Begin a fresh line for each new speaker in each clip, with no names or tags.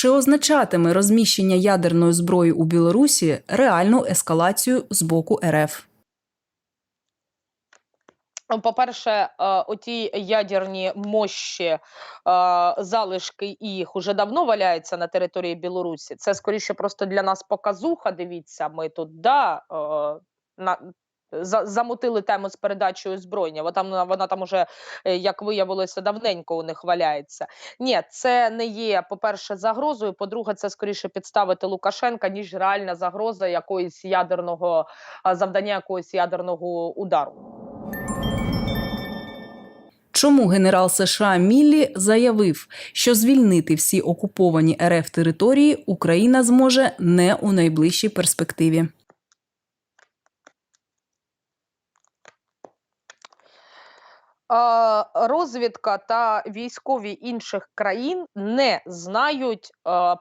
Чи означатиме розміщення ядерної зброї у Білорусі реальну ескалацію з боку РФ?
Ну, По-перше, е, оті ядерні мощі, е, залишки їх уже давно валяються на території Білорусі. Це скоріше просто для нас показуха. Дивіться, ми тут да, е, на, за, замутили тему з передачею озброєння. Вона там вона там уже, е, як виявилося, давненько у них валяється. Ні, це не є, по-перше, загрозою. По-друге, це скоріше підставити Лукашенка, ніж реальна загроза якоїсь ядерного завдання якогось ядерного удару.
Чому генерал США Міллі заявив, що звільнити всі окуповані РФ території Україна зможе не у найближчій перспективі?
Розвідка та військові інших країн не знають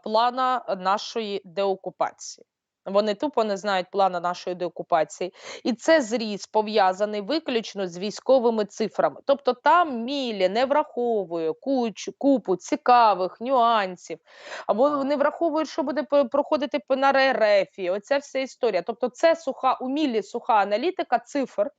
плана нашої деокупації. Вони тупо не знають плана нашої деокупації, і це зріз пов'язаний виключно з військовими цифрами. Тобто там мілі не враховує куч, купу цікавих нюансів, або не враховують, що буде проходити на РФ. Оця вся історія. Тобто, це суха у мілі суха аналітика цифр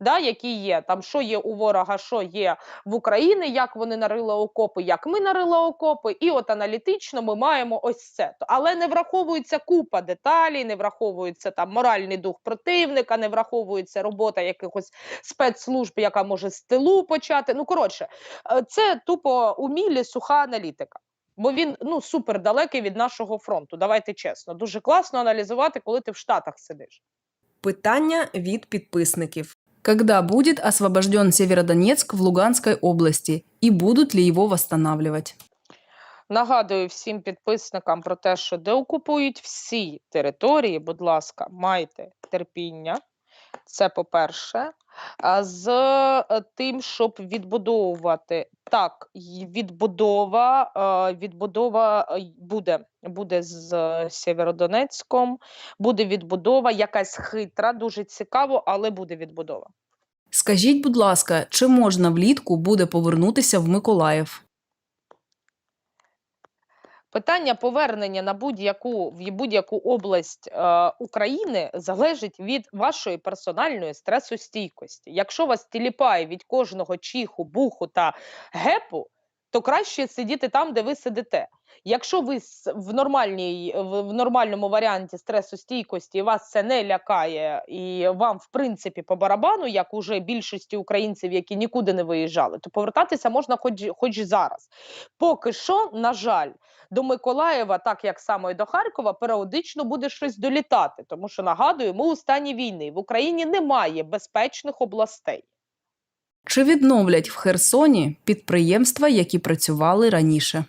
да, які є, там що є у ворога, що є в Україні, як вони нарили окопи, як ми нарили окопи, і от аналітично ми маємо ось це. Але не враховується купа деталей, не враховується там моральний дух противника, не враховується робота якихось спецслужб, яка може з тилу почати. Ну коротше, е, це тупо умілі суха аналітика. Бо він ну супер далекий від нашого фронту. Давайте чесно. Дуже класно аналізувати, коли ти в Штатах сидиш.
Питання від підписників. Когда будет освобожден Северодонецк в Луганской области и будут ли его восстанавливать?
Нагадую всім підписникам про те, що деокупують всі території, будь ласка, майте терпіння. Це по-перше. З е, тим, щоб відбудовувати так, відбудова, е, відбудова е, буде, буде з Сєвєродонецьком, буде відбудова, якась хитра, дуже цікаво, але буде відбудова.
Скажіть, будь ласка, чи можна влітку буде повернутися в Миколаїв?
Питання повернення на будь-яку в будь-яку область е, України залежить від вашої персональної стресостійкості. Якщо вас тіліпає від кожного чіху, буху та гепу, то краще сидіти там, де ви сидите. Якщо ви в нормальній в, нормальному варіанті стресостійкості вас це не лякає, і вам в принципі по барабану, як уже більшості українців, які нікуди не виїжджали, то повертатися можна хоч хоч зараз. Поки що, на жаль, до Миколаєва, так як само і до Харкова, періодично буде щось долітати. Тому що нагадую, ми у стані війни в Україні немає безпечних областей.
Чи відновлять в Херсоні підприємства, які працювали раніше?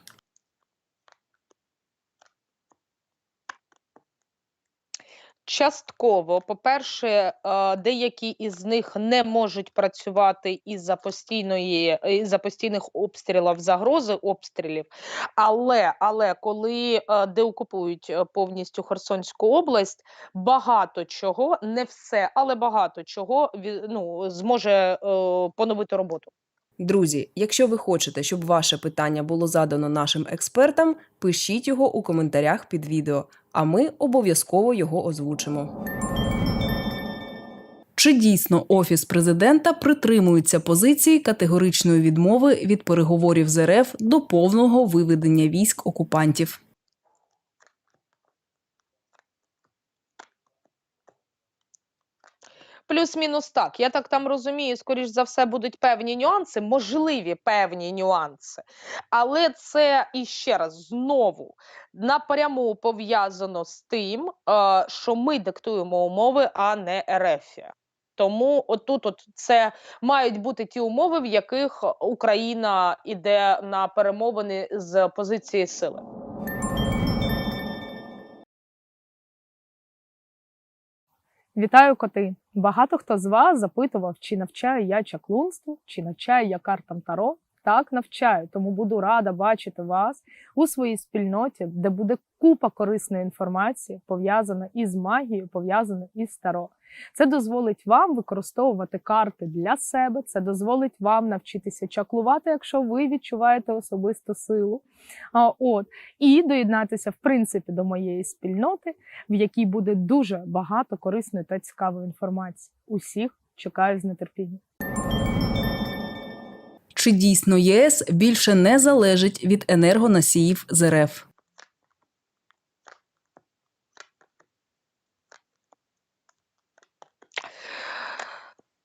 Частково, по-перше, е, деякі із них не можуть працювати із-за постійної із-за постійних обстрілів, загрози обстрілів. Але, але коли е, деокупують е, повністю Херсонську область, багато чого, не все, але багато чого ну, зможе поновити роботу.
Друзі, якщо ви хочете, щоб ваше питання було задано нашим експертам, пишіть його у коментарях під відео, а ми обов'язково його озвучимо. Чи дійсно офіс президента притримується позиції категоричної відмови від переговорів з РФ до повного виведення військ окупантів?
Плюс-мінус так. Я так там розумію, скоріш за все, будуть певні нюанси, можливі певні нюанси. Але це іще раз знову напряму пов'язано з тим, е, що ми диктуємо умови, а не Ерефія. Тому отут от це мають бути ті умови, в яких Україна іде на перемовини з позиції сили.
Вітаю коти! Багато хто з вас запитував, чи навчаю я чаклунству, чи навчаю я картам Таро. Так навчаю. Тому буду рада бачити вас у своїй спільноті, де буде купа корисної інформації, пов'язана із магією, пов'язана із таро. Це дозволить вам використовувати карти для себе. Це дозволить вам навчитися чаклувати, якщо ви відчуваєте особисту силу. А, от і доєднатися, в принципі, до моєї спільноти, в якій буде дуже багато корисної та цікавої інформації. Усіх чекаю з нетерпінням.
Чи дійсно ЄС більше не залежить від енергоносіїв з РФ?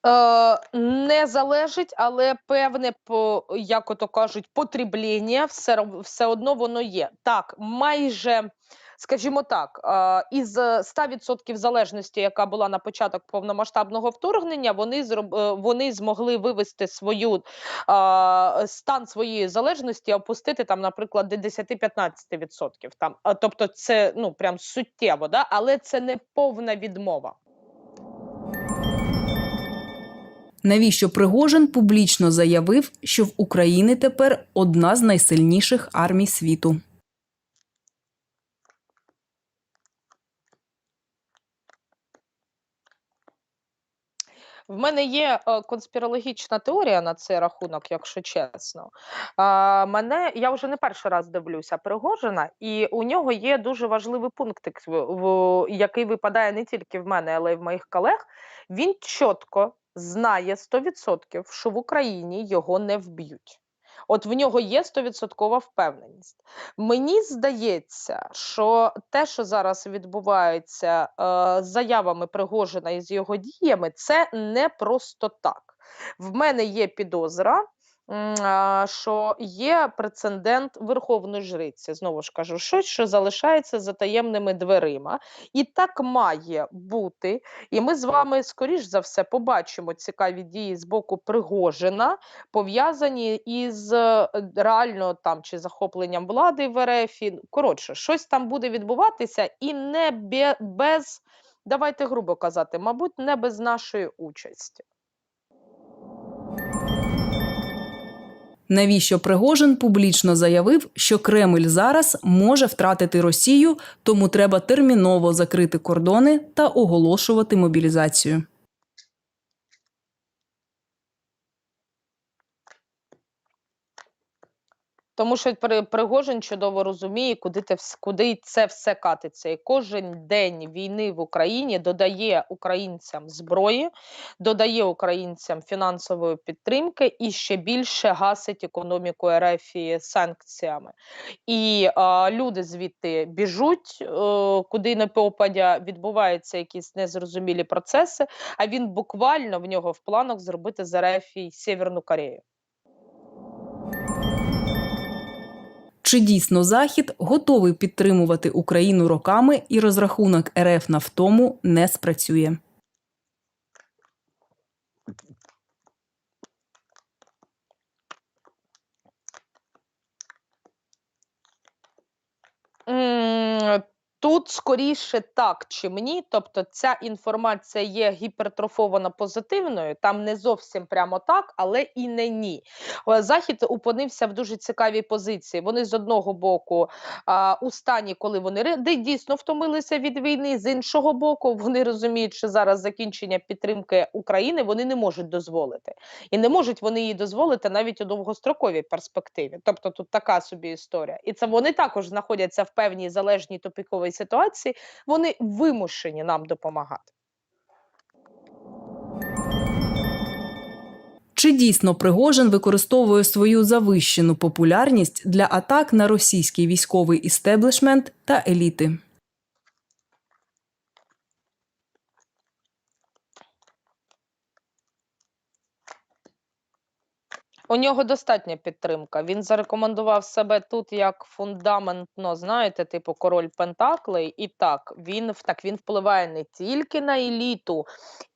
Е, не залежить, але певне, по, як ото кажуть, потребління все, все одно воно є. Так, майже, скажімо так, е, із 100% залежності, яка була на початок повномасштабного вторгнення, вони, зроб, е, вони змогли вивести свою е, стан своєї залежності, опустити там, наприклад, до 10-15%. Там, тобто, це ну прям суттєво, да? але це не повна відмова.
Навіщо Пригожин публічно заявив, що в Україні тепер одна з найсильніших армій світу?
В мене є е, конспірологічна теорія на цей рахунок, якщо чесно. Мене я вже не перший раз дивлюся Пригожина, і у нього є дуже важливий в, який випадає не тільки в мене, але й в моїх колег. Він чітко знає 100%, що в Україні його не вб'ють. От в нього є 100% впевненість. Мені здається, що те, що зараз відбувається е, з заявами Пригожина і з його діями, це не просто так. В мене є підозра, що є прецедент верховної жриці. Знову ж кажу, щось, що залишається за таємними дверима. І так має бути. І ми з вами, скоріш за все, побачимо цікаві дії з боку Пригожина, пов'язані із е, реально там чи захопленням влади в РФ. Коротше, щось там буде відбуватися, і не без, давайте грубо казати, мабуть, не без нашої участі.
Навіщо Пригожин публічно заявив, що Кремль зараз може втратити Росію, тому треба терміново закрити кордони та оголошувати мобілізацію?
Тому що При- Пригожин чудово розуміє, куди те куди це все катиться. І кожен день війни в Україні додає українцям зброї, додає українцям фінансової підтримки і ще більше гасить економіку РФ санкціями. І а, люди звідти біжуть, е, куди не попадя, відбуваються якісь незрозумілі процеси. А він буквально в нього в планах зробити з РФ і Сєвєрну Корею.
Чи дійсно Захід готовий підтримувати Україну роками і розрахунок РФ на втому не спрацює?
М, Тут скоріше так чи ні. Тобто ця інформація є гіпертрофована позитивною, там не зовсім прямо так, але і не ні. Е, Захід опинився в дуже цікавій позиції. Вони з одного боку а, у стані, коли вони де дійсно втомилися від війни, з іншого боку, вони розуміють, що зараз закінчення підтримки України вони не можуть дозволити. І не можуть вони її дозволити навіть у довгостроковій перспективі. Тобто тут така собі історія. І це вони також знаходяться в певній залежній тупіковій ситуації. Вони вимушені нам допомагати.
Чи дійсно Пригожин використовує свою завищену популярність для атак на російський військовий істеблішмент та еліти?
У нього достатня підтримка. Він зарекомендував себе тут як фундаментно, знаєте, типу король Пентаклей. І так він так він впливає не тільки на еліту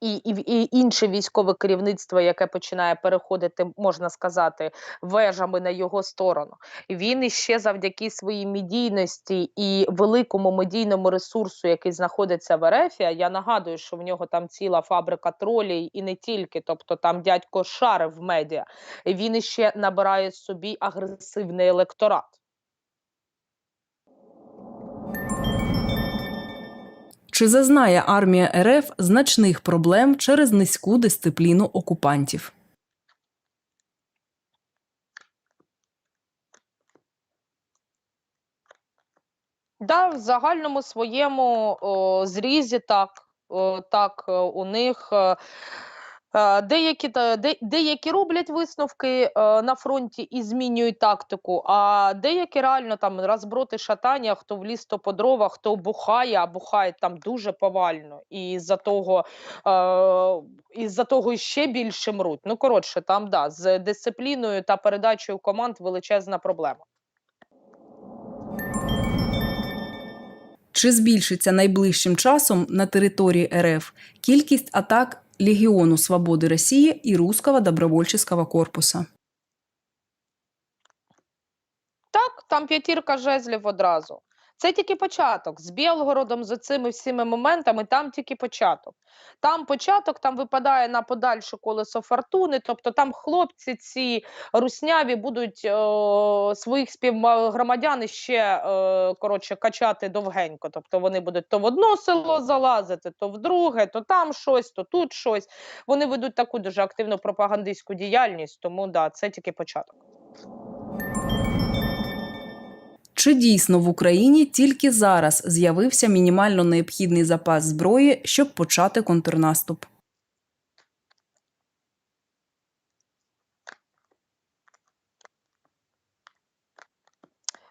і, і, і інше військове керівництво, яке починає переходити, можна сказати, вежами на його сторону. Він іще завдяки своїй медійності і великому медійному ресурсу, який знаходиться в РФ. Я нагадую, що в нього там ціла фабрика тролей і не тільки, тобто там дядько шарив в медіа. Він іще набирає собі агресивний електорат.
Чи зазнає армія РФ значних проблем через низьку дисципліну окупантів?
Да, в загальному своєму о, зрізі так, о, так е, у них е, деякі, та- де, деякі роблять висновки е, на фронті і змінюють тактику, а деякі реально там розброти шатання, хто в ліс, то по дрова, хто бухає, а бухає там дуже повально. І з-за того, е, із-за того ще більше мруть. Ну, коротше, там да, з дисципліною та передачею команд величезна проблема.
Чи збільшиться найближчим часом на території РФ кількість атак Легіону Свободи Росії і Руського добровольчого корпуса?
Так, там п'ятірка жезлів одразу. Це тільки початок. З Білгородом, з цими всіми моментами, там тільки початок. Там початок, там випадає на подальше колесо фортуни. Тобто там хлопці ці русняві будуть е, своїх співгромадян ще е, коротше, качати довгенько. Тобто вони будуть то в одно село залазити, то в друге, то там щось, то тут щось. Вони ведуть таку дуже активну пропагандистську діяльність, тому да, це тільки початок.
Чи дійсно в Україні тільки зараз з'явився мінімально необхідний запас зброї, щоб почати контрнаступ?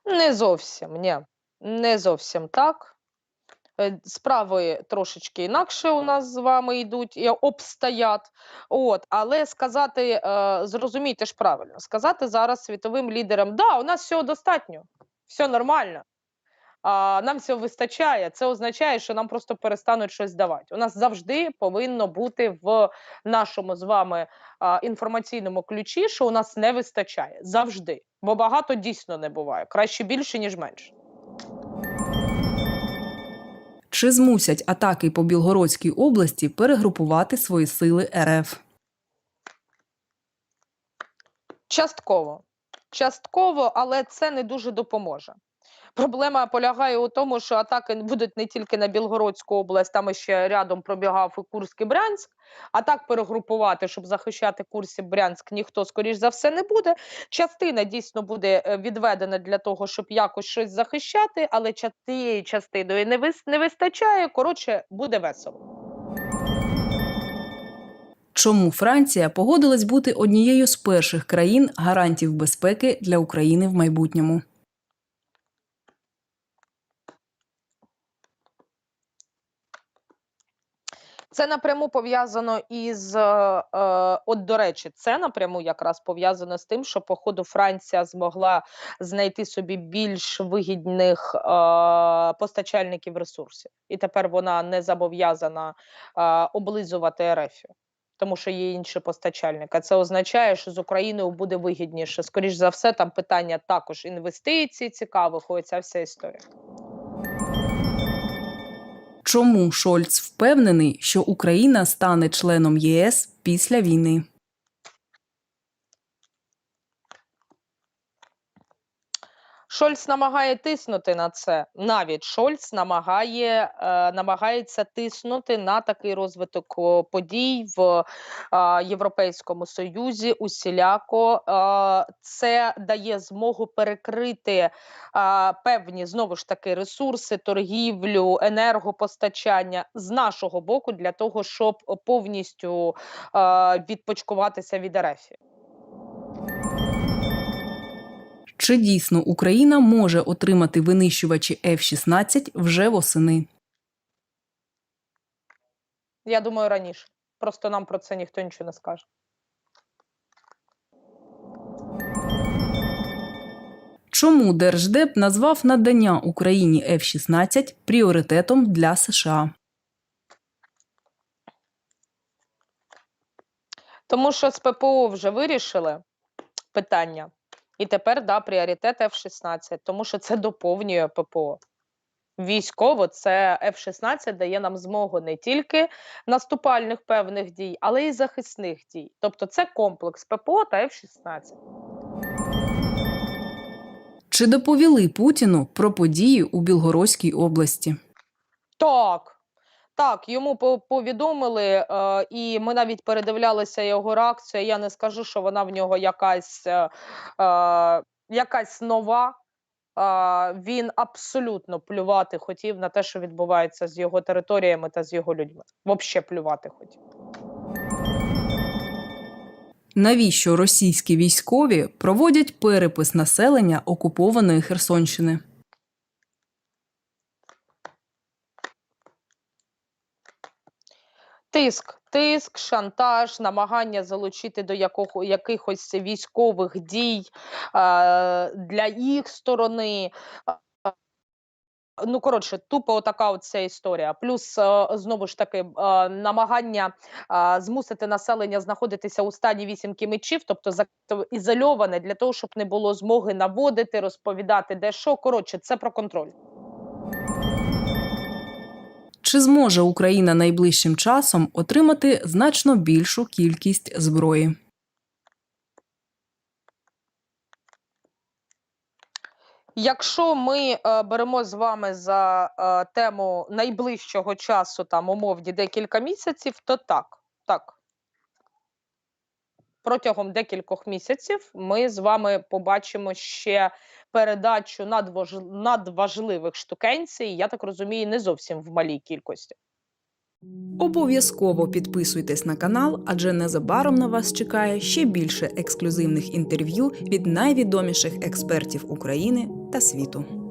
Не зовсім, ні. Не зовсім так. Е, Справи трошечки інакше у нас з вами йдуть і обстоять. От, але сказати, е, зрозумійте ж правильно, сказати зараз світовим лідерам: да, у нас всього достатньо, все нормально. А, нам всього вистачає. Це означає, що нам просто перестануть щось давати. У нас завжди повинно бути в нашому з вами а, інформаційному ключі, що у нас не вистачає. Завжди. Бо багато дійсно не буває. Краще більше, ніж менше.
Чи змусять атаки по Білгородській області перегрупувати свої сили РФ?
Частково. Частково, але це не дуже допоможе. Проблема полягає у тому, що атаки будуть не тільки на Білгородську область, там ще рядом пробігав і Курськ і Брянськ. А так перегрупувати, щоб захищати Курськ Брянськ, ніхто, скоріш за все, не буде. Частина дійсно буде е, відведена для того, щоб якось щось захищати, але тією частиною не вистачає. Коротше, буде весело.
Чому Франція погодилась бути однією з перших країн гарантів безпеки для України в майбутньому?
Це напряму пов'язано із, е, е, от до речі, це напряму якраз пов'язано з тим, що, походу, Франція змогла знайти собі більш вигідних е, постачальників ресурсів. І тепер вона не зобов'язана е, облизувати РФ. Тому що є інші постачальники. А Це означає, що з Україною буде вигідніше. Скоріш за все, там питання також інвестицій цікавих. Оця вся історія.
Чому Шольц впевнений, що Україна стане членом ЄС після війни?
Шольц намагає тиснути на це. Навіть Шольц намагає, е, намагається тиснути на такий розвиток подій в е, Європейському Союзі. Усіляко е, це дає змогу перекрити певні знову ж таки ресурси, торгівлю, енергопостачання з нашого боку для того, щоб повністю відпочкуватися від РФ.
Чи дійсно Україна може отримати винищувачі F-16 вже восени?
Я думаю, раніше. Просто нам про це ніхто нічого не скаже.
Чому Держдеп назвав надання Україні F-16 пріоритетом для США?
Тому що з ППО вже вирішили питання, і тепер да, пріоритет F-16, тому що це доповнює ППО. Військово це F-16 дає нам змогу не тільки наступальних певних дій, але й захисних дій. Тобто це комплекс ППО та F-16.
Чи доповіли Путіну про події у Білгородській області?
Так. Так, йому по- повідомили, е, і ми навіть передивлялися його реакцію. Я не скажу, що вона в нього якась, е, е, якась нова. Він абсолютно плювати хотів на те, що відбувається з його територіями та з його людьми. Взагалі плювати хотів.
Навіщо російські військові проводять перепис населення окупованої Херсонщини?
Тиск, тиск, шантаж, намагання залучити до якого, якихось військових дій е, для їх сторони. Ну, коротше, тупо отака от історія. Плюс е, знову ж таки е, намагання змусити населення знаходитися у стані вісімки мечів, тобто ізольоване для того, щоб не було змоги наводити, розповідати, де що. Коротше, це про контроль.
Чи зможе Україна найближчим часом отримати значно більшу кількість зброї?
Якщо ми е, беремо з вами за е, тему найближчого часу, там умовні декілька місяців, то так, так. Протягом декількох місяців ми з вами побачимо ще передачу надваж- надважливих штукенцій, я так розумію, не зовсім в малій кількості.
Обов'язково підписуйтесь на канал, адже незабаром на вас чекає ще більше ексклюзивних інтерв'ю від найвідоміших експертів України та світу.